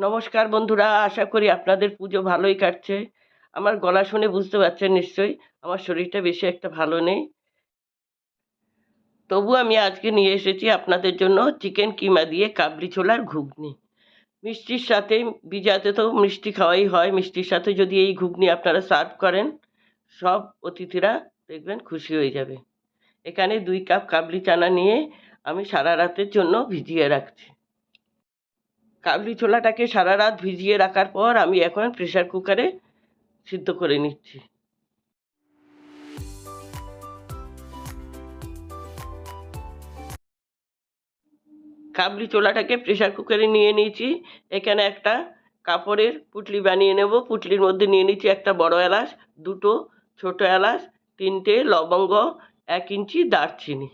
নমস্কার বন্ধুরা, আশা করি আপনাদের পুজো ভালোই কাটছে। আমার গলা শুনে বুঝতে পারছেন নিশ্চয়ই, আমার শরীরটা বেশি একটা ভালো নেই। তবু আমি আজকে নিয়ে এসেছি আপনাদের জন্য চিকেন কিমা দিয়ে কাবলি ছোলার ঘুগনি। মিষ্টির সাথে বিজাতে তো মিষ্টি খাওয়াই হয়, মিষ্টির সাথে যদি এই ঘুগনি আপনারা সার্ভ করেন, সব অতিথিরা দেখবেন খুশি হয়ে যাবে। এখানে দুই কাপ কাবলি চানা নিয়ে আমি সারা রাতের জন্য ভিজিয়ে রাখছি। কাবলি ছোলাটাকে সারা রাত ভিজিয়ে রাখার পর আমি এখন প্রেশার কুকারে সিদ্ধ করে নিচ্ছি। কাবলি ছোলাটাকে প্রেশার কুকারে নিয়ে নিয়েছি। এখানে একটা কাপড়ের পুটলি বানিয়ে নেব। পুটলির মধ্যে নিয়ে নিচ্ছি একটা বড় এলাচ, দুটো ছোট এলাচ, তিনটে লবঙ্গ, এক ইঞ্চি দারচিনি।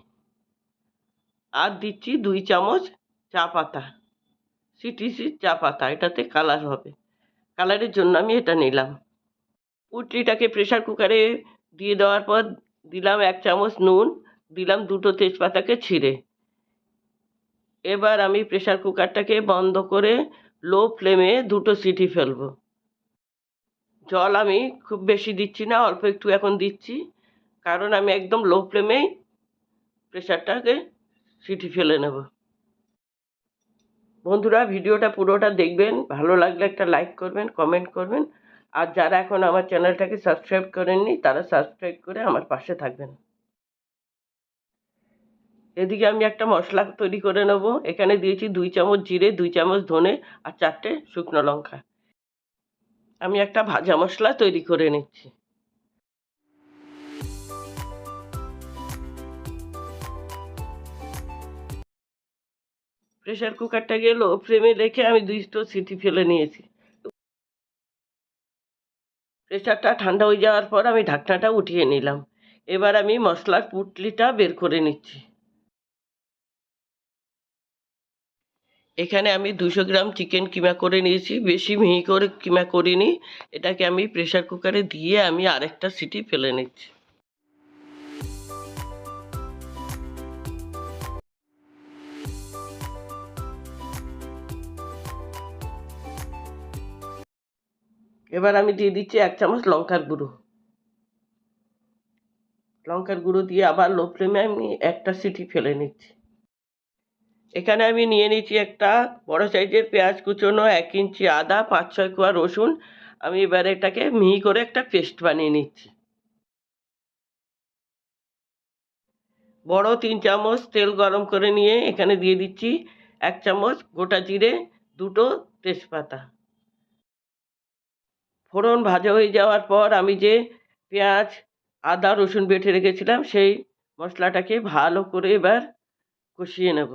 আর দিচ্ছি দুই চামচ চা পাতা। সিটিসি চা পাতা, এটাতে কালার হবে। কালারের জন্য আমি এটা নিলাম। পুটলিটাকে প্রেশার কুকারে দিয়ে দেওয়ার পর দিলাম এক চামচ নুন, দিলাম দুটো তেজপাতাকে ছিঁড়ে। এবার আমি প্রেশার কুকারটাকে বন্ধ করে লো ফ্লেমে দুটো সিটি ফেলব। জল আমি খুব বেশি দিচ্ছি না, অল্প একটু এখন দিচ্ছি, কারণ আমি একদম লো ফ্লেমেই প্রেশারটাকে সিটি ফেলে নেব। বন্ধুরা, ভিডিওটা পুরোটা দেখবেন। ভালো লাগলে একটা লাইক করবেন কমেন্ট করবেন। আর যারা এখন আমার চ্যানেলটাকে সাবস্ক্রাইব করেননি, তারা সাবস্ক্রাইব করে আমার পাশে থাকবেন। এদিকে আমি একটা মশলা তৈরি করে নেব। এখানে দিয়েছি দুই চামচ জিরে, দুই চামচ ধনে আর চারটে শুকনো লঙ্কা। আমি একটা ভাজা মশলা তৈরি করে নিচ্ছি। প্রেশার কুকারটা লো ফ্রেমে রেখে আমি দুইটো সিটি ফেলে নিয়েছি। প্রেশারটা ঠান্ডা হয়ে যাওয়ার পর আমি ঢাকনাটা উঠিয়ে নিলাম। এবার আমি মশলার পুটলিটা বের করে নিচ্ছি। এখানে আমি দুশো গ্রাম চিকেন কিমা করে নিয়েছি, বেশি মিহি করে কিমা করিনি। এটাকে আমি প্রেশার কুকারে দিয়ে আমি আরেকটা সিটি ফেলে নিচ্ছি। এবার আমি দিয়ে দিচ্ছি এক চামচ লঙ্কার গুঁড়ো। লঙ্কার গুঁড়ো দিয়ে আবার লো ফ্লেমে আমি একটা সিটি ফেলে নিচ্ছি। এখানে আমি নিয়ে নিচ্ছি একটা বড় সাইজের পেঁয়াজ কুচোনো এক ইঞ্চি আদা, পাঁচ ছয় কোয়া রসুন। আমি এবার এটাকে মিহি করে একটা পেস্ট বানিয়ে নিচ্ছি। বড় তিন চামচ তেল গরম করে নিয়ে এখানে দিয়ে দিচ্ছি এক চামচ গোটা জিরে, দুটো তেজপাতা। ফোড়ন ভাজা হয়ে যাওয়ার পর আমি যে পেঁয়াজ, আদা, রসুন বেটে রেখেছিলাম, সেই মশলাটাকে ভালো করে এবার কষিয়ে নেব।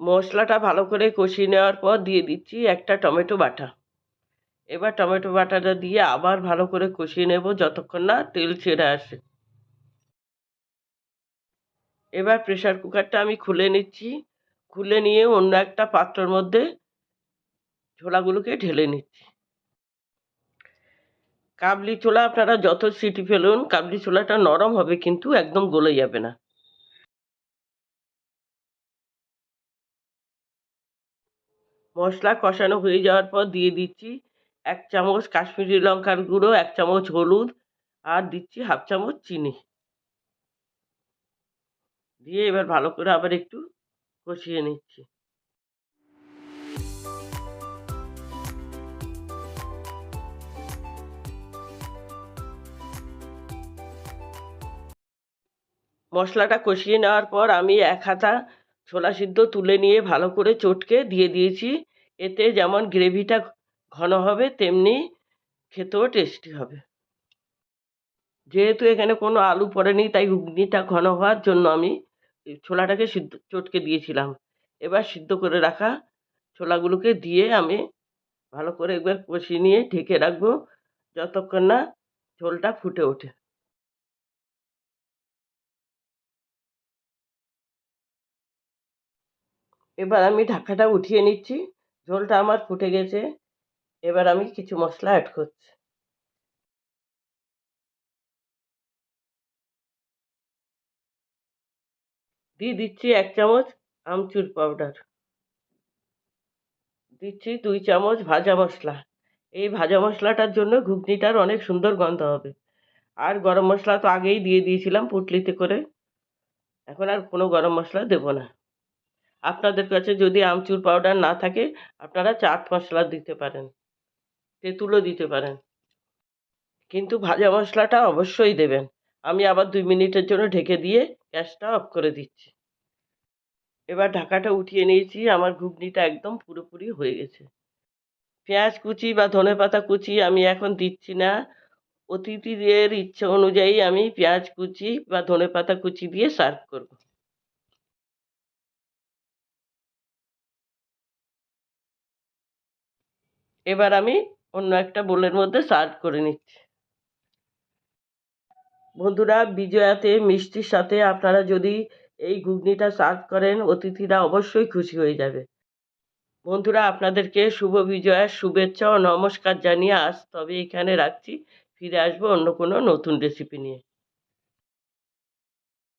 মশলাটা ভালো করে কষিয়ে নেওয়ার পর দিয়ে দিচ্ছি একটা টমেটো বাটা। এবার টমেটো বাটাটা দিয়ে আবার ভালো করে কষিয়ে নেব যতক্ষণ না তেল ছেড়ে আসে। এবার প্রেশার কুকারটা আমি খুলে নিচ্ছি। খুলে নিয়ে অন্য একটা পাত্রর মধ্যে ছোলাগুলোকে ঢেলে নিচ্ছি। কাবলি ছোলা আপনারা যত সিটি ফেলুন, কাবলি ছোলাটা নরম হবে কিন্তু একদম গলে যাবে না। মশলা কষানো হয়ে যাওয়ার পর দিয়ে দিচ্ছি। এক চামচ কাশ্মীরি লঙ্কার গুঁড়ো, এক চামচ হলুদ আর দিচ্ছি হাফ চামচ চিনি। দিয়ে এবার ভালো করে আবার একটু কষিয়ে নিচ্ছি। মশলাটা কষিয়ে নেওয়ার পর আমি এক হাতা ছোলা সিদ্ধ তুলে নিয়ে ভালো করে চটকে দিয়ে দিয়েছি। এতে যেমন গ্রেভিটা ঘন হবে, তেমনি খেতেও টেস্টি হবে। যেহেতু এখানে কোনো আলু পড়েনি, তাই ঘুগনিটা ঘন হওয়ার জন্য আমি ছোলাটাকে সিদ্ধ, চটকে দিয়েছিলাম। এবার সিদ্ধ করে রাখা ছোলাগুলোকে দিয়ে আমি ভালো করে একবার কষিয়ে নিয়ে ঢেকে রাখব, যতক্ষণ না ঝোলটা ফুটে ওঠে। এবার আমি ঢাকাটা উঠিয়ে নিচ্ছি। ঝোলটা আমার ফুটে গেছে। এবার আমি কিছু মশলা অ্যাড করছি। দিয়ে দিচ্ছি এক চামচ আমচুর পাউডার দিচ্ছি দুই চামচ ভাজা মশলা এই ভাজা মশলাটার জন্য ঘুগনিটার অনেক সুন্দর গন্ধ হবে। আর গরম মশলা তো আগেই দিয়ে দিয়েছিলাম পুটলিতে করে। এখন আর কোনো গরম মশলা দেব না। আপনাদের কাছে যদি আমচুর পাউডার না থাকে, আপনারা চাট মশলা দিতে পারেন। তেঁতুলও দিতে পারেন। কিন্তু ভাজা মশলাটা অবশ্যই দেবেন। আমি আবার দুই মিনিটের জন্য ঢেকে দিয়ে গ্যাসটা অফ করে দিচ্ছি। এবার ঢাকাটা উঠিয়ে নিয়েছি। আমার ঘুগনিটা একদম পুরোপুরি হয়ে গেছে। পেঁয়াজ কুচি বা ধনে পাতা কুচি আমি এখন দিচ্ছি না। অতিথিদের ইচ্ছে অনুযায়ী আমি পেঁয়াজ কুচি বা ধনে পাতা কুচি দিয়ে সার্ভ করব। এবার আমি অন্য একটা বোলের মধ্যে সার্ভ করে নিচ্ছি। বন্ধুরা, বিজয়াতে মিষ্টির সাথে আপনারা যদি এই ঘুগনিটা সার্ভ করেন, অতিথিরা অবশ্যই খুশি হয়ে যাবে। বন্ধুরা, আপনাদেরকে শুভ বিজয়ার শুভেচ্ছা ও নমস্কার জানিয়ে আজ তবে এখানে রাখছি। ফিরে আসব অন্য কোনো নতুন রেসিপি নিয়ে।